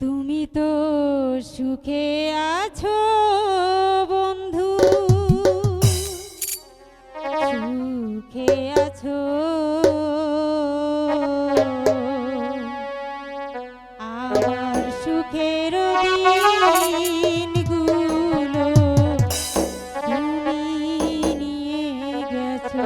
তুমি তো সুখে আছো বন্ধু। সুখে আছো। আমার সুখের দিনগুলো তুমি নিয়ে গেছো।